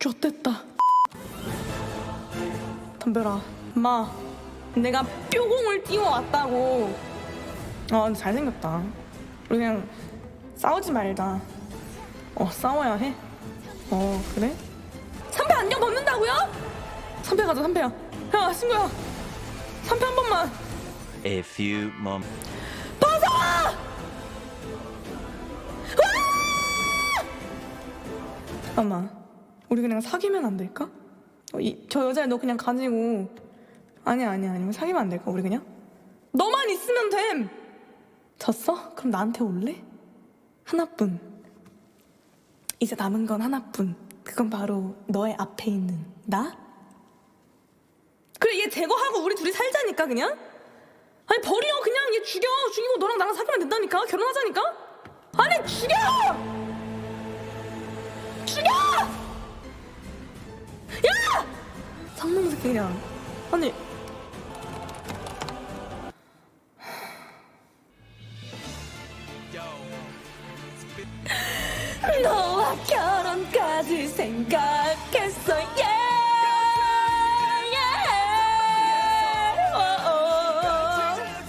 좆됐다. 덤벼라. 마, 내가 뾰공을 띄워왔다고. 아, 근데 잘생겼다. 우리 그냥 싸우지 말자. 어, 싸워야 해? 어, 그래? 삼패 안경 벗는다고요? 삼패 가자, 삼패야. 야, 친구야. 삼패 한 번만. A few moments. 벗어! 잠깐만. 우리 그냥 사귀면 안 될까? 어, 이, 저 여자애 너 그냥 가지고 아니야 아니야 아니면 사귀면 안 될까 우리 그냥? 너만 있으면 됨! 졌어? 그럼 나한테 올래? 하나뿐 이제 남은 건 하나뿐 그건 바로 너의 앞에 있는 나? 그래 얘 제거하고 우리 둘이 살자니까 그냥? 아니 버려 그냥 얘 죽여 죽이고 너랑 나랑 사귀면 된다니까 결혼하자니까 아니 죽여 상놈 새끼 그냥 아니. 너와 결혼까지 생각